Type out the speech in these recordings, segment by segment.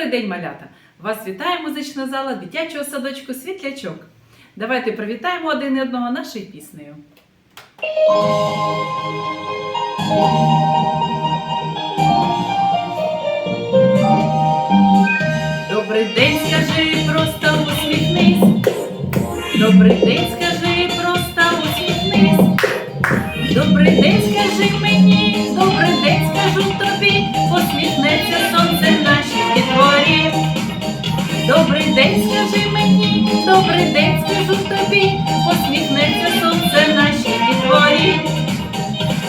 Добрий день, малята! Вас вітає музична зала дитячого садочку Світлячок. Давайте привітаємо один і одного нашою піснею. Добрий день, скажи, просто усміхнись. Добрий день, скажи, просто усміхнись. Добрий день, скажи мені, добрий день, скажу тобі, посміхнеться сонце нашій Добрий день, скажи мені, добрий день, скажу тобі, посміхнеться сонце нашій дітворі.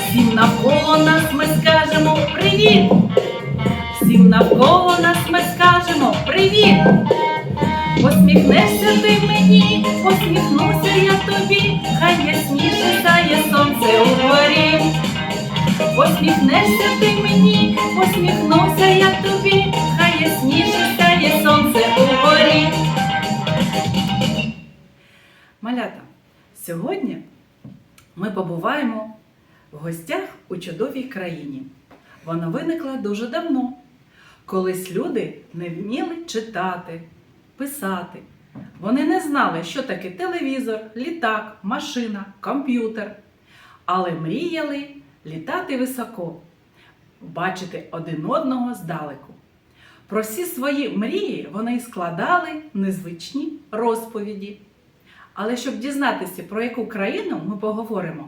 Всім навколо нас ми скажемо привіт. Всім навколо нас ми скажемо привіт. Посміхнешся ти мені, посміхнуся я тобі, хай ясніше сяє сонце у дворі. Посміхнешся ти мені, посміхнуся я тобі, ясніше сяє сонце у горі. Малята, сьогодні ми побуваємо в гостях у чудовій країні. Вона виникла дуже давно. Колись люди не вміли читати, писати. Вони не знали, що таке телевізор, літак, машина, комп'ютер. Але мріяли літати високо, бачити один одного здалеку. Про всі свої мрії вони складали незвичні розповіді. Але щоб дізнатися, про яку країну ми поговоримо,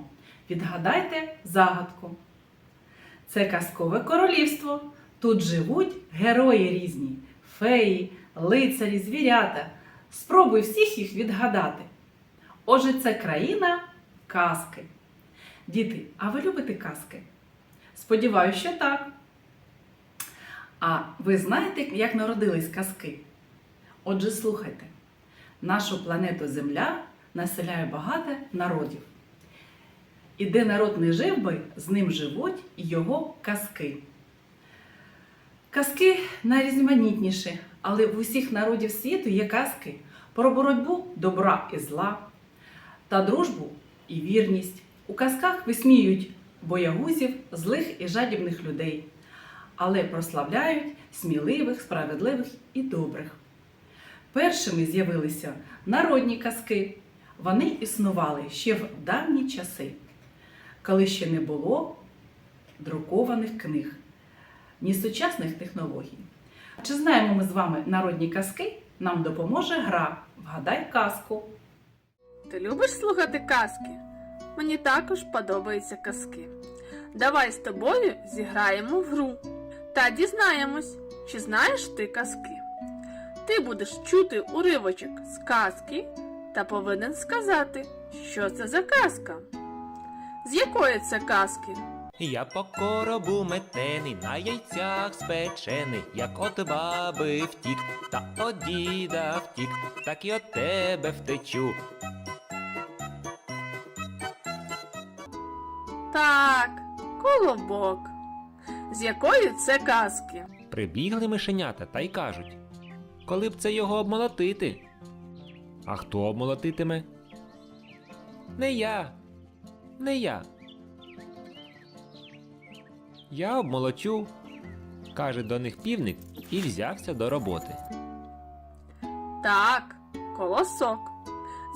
відгадайте загадку. Це казкове королівство. Тут живуть герої різні, феї, лицарі, звірята. Спробуй всіх їх відгадати. Отже, це країна казки. Діти, а ви любите казки? Сподіваюся, що так. А ви знаєте, як народились казки? Отже, слухайте, нашу планету Земля населяє багато народів. І де народ не жив би, з ним живуть його казки. Казки найрізноманітніші, але в усіх народів світу є казки про боротьбу добра і зла та дружбу і вірність. У казках висміюють боягузів, злих і жадібних людей, але прославляють сміливих, справедливих і добрих. Першими з'явилися народні казки. Вони існували ще в давні часи, коли ще не було друкованих книг, ні сучасних технологій. Чи знаємо ми з вами народні казки? Нам допоможе гра Вгадай казку. Ти любиш слухати казки? Мені також подобаються казки. Давай з тобою зіграємо в гру та дізнаємось, чи знаєш ти казки. Ти будеш чути уривочок з казки та повинен сказати, що це за казка. З якої це казки? Я по коробу метений, на яйцях спечений, як от баби втік, та от діда втік, так і от тебе втечу. Так, колобок. З якої це казки? Прибігли мишенята та й кажуть, коли б це його обмолотити. А хто обмолотитиме? Не я, не я. Я обмолочу, каже до них півник і взявся до роботи. Так, колосок.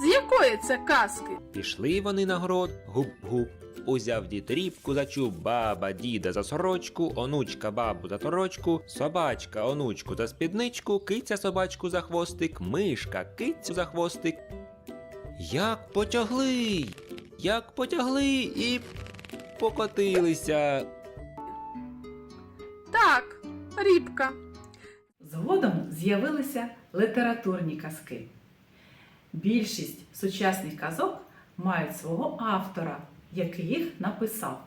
З якої це казки? Пішли вони на город, гуп-гуп. Узяв дід рібку за чуб, баба діда за сорочку, онучка бабу за торочку, собачка онучку за спідничку, киця собачку за хвостик, мишка кицю за хвостик. Як потягли, як потягли і покотилися. Так, рібка. Згодом з'явилися літературні казки. Більшість сучасних казок мають свого автора, який їх написав.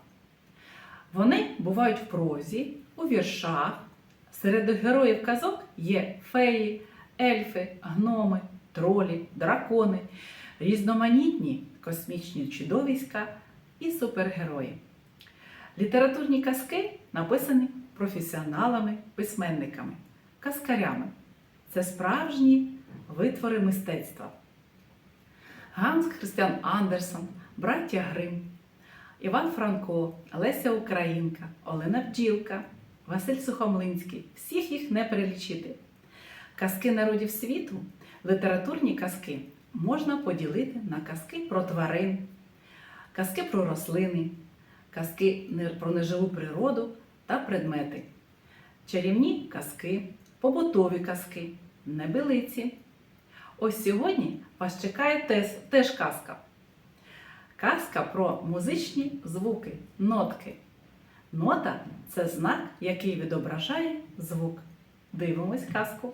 Вони бувають в прозі, у віршах. Серед героїв казок є феї, ельфи, гноми, тролі, дракони, різноманітні космічні чудовиська і супергерої. Літературні казки написані професіоналами, письменниками, казкарями. Це справжні витвори мистецтва. Ганс Христиан Андерсон, браття Грим, Іван Франко, Леся Українка, Олена Бджілка, Василь Сухомлинський. Всіх їх не перелічити. Казки народів світу, літературні казки можна поділити на казки про тварин, казки про рослини, казки про неживу природу та предмети, чарівні казки, побутові казки, небелиці. Ось сьогодні вас чекає теж казка. Казка про музичні звуки, нотки. Нота це знак, який відображає звук. Дивимось казку.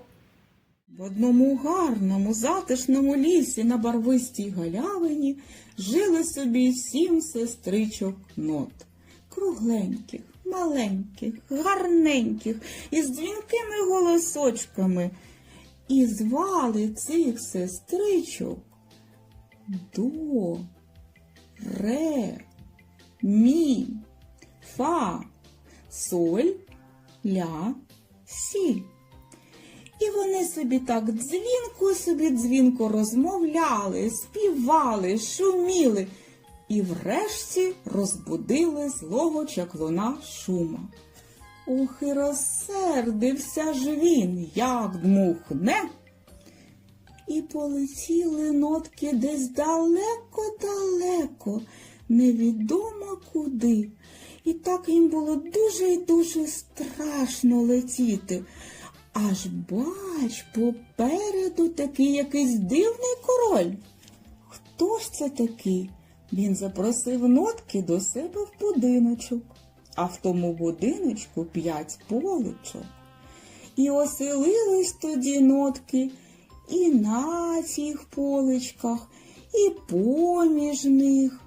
В одному гарному, затишному лісі на барвистій галявині жили собі сім сестричок нот. Кругленьких, маленьких, гарненьких, із дзвінкими голосочками. І звали цих сестричок до, ре, мі, фа, соль, ля, сі. І вони собі так дзвінко собі дзвінко розмовляли, співали, шуміли і врешті розбудили злого чаклуна шума. Ох, і розсердився ж він, як дмухне. І полетіли нотки десь далеко-далеко, невідомо куди. І так їм було дуже й дуже страшно летіти. Аж бач, попереду такий якийсь дивний король. Хто ж це такий? Він запросив нотки до себе в будиночок, а в тому будиночку п'ять поличок. І оселились тоді нотки і на цих поличках, і поміж них.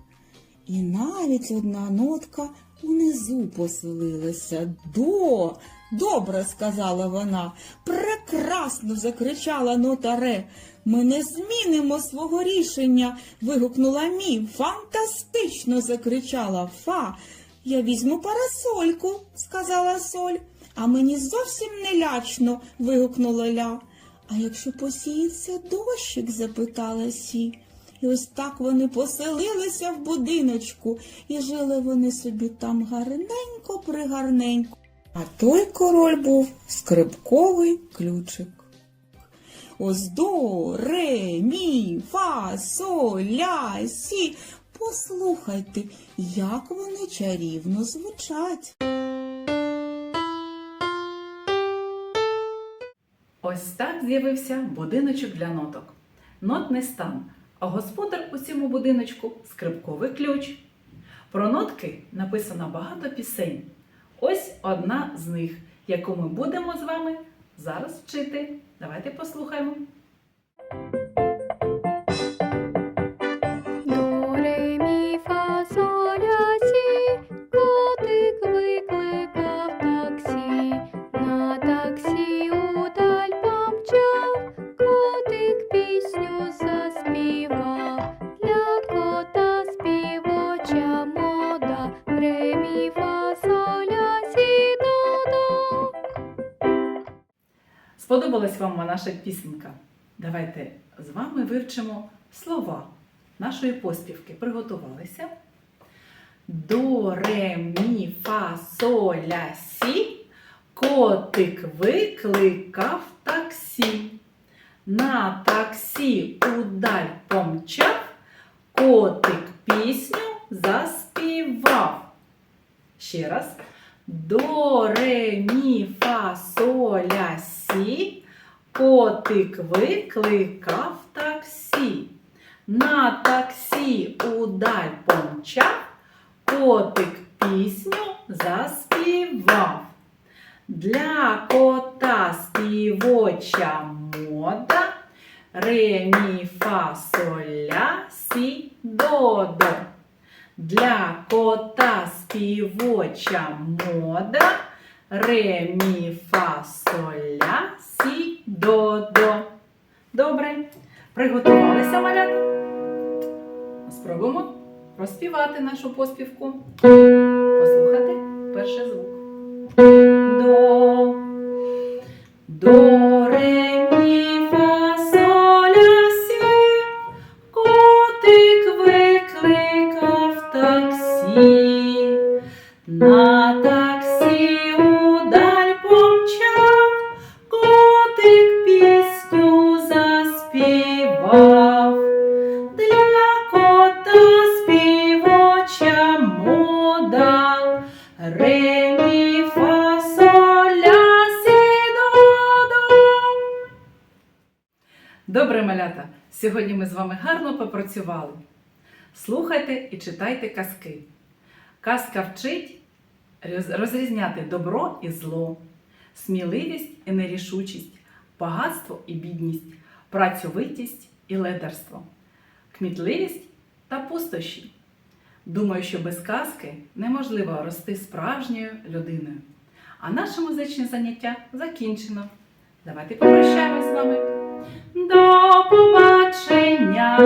І навіть одна нотка унизу поселилася. До, добре, сказала вона. Прекрасно закричала нота Ре. Ми не змінимо свого рішення. вигукнула Мі. Фантастично закричала Фа. Я візьму парасольку, сказала Соль. А мені зовсім не лячно. вигукнула Ля. А якщо посіється дощик? запитала Сі. І ось так вони поселилися в будиночку, і жили вони собі там гарненько пригарненько. А той король був скрипковий ключик. Ось до, ре, мі, фа, соль, ля, сі. Послухайте, як вони чарівно звучать. Ось так з'явився будиночок для ноток. Нотний стан, а господар у цьому будиночку скрипковий ключ. Про нотки написано багато пісень. Ось одна з них, яку ми будемо з вами зараз вчити. Давайте послухаємо. Котик викликав таксі. На таксі Сподобалась вам наша пісенька? Давайте з вами вивчимо слова нашої поспівки. Приготувалися. До, ре, мі, фа, соль, ля, сі. Котик викликав таксі. На таксі удаль помчав. Котик пісню заспівав. Ще раз. До, ре, мі, фа, соль, ля, сі. Котик викликав таксі. На таксі удаль помчав. Котик пісню заспівав. Для кота співоча мода. Ре, мі, фа, соль, ля, сі, до, до. Для кота співоча мода. Ре, мі, фа, соль, ля, сі, до, до. Добре. Приготувалися малята? Спробуємо розспівати нашу поспівку. Послухати перший звук. До. До, Сьогодні ми з вами гарно попрацювали. Слухайте і читайте казки. Казка вчить розрізняти добро і зло, сміливість і нерішучість, багатство і бідність, працьовитість і ледарство, кмітливість та пустощі. Думаю, що без казки неможливо рости справжньою людиною. А наше музичне заняття закінчено. Давайте попрощаємось з вами. До побачення! оченя.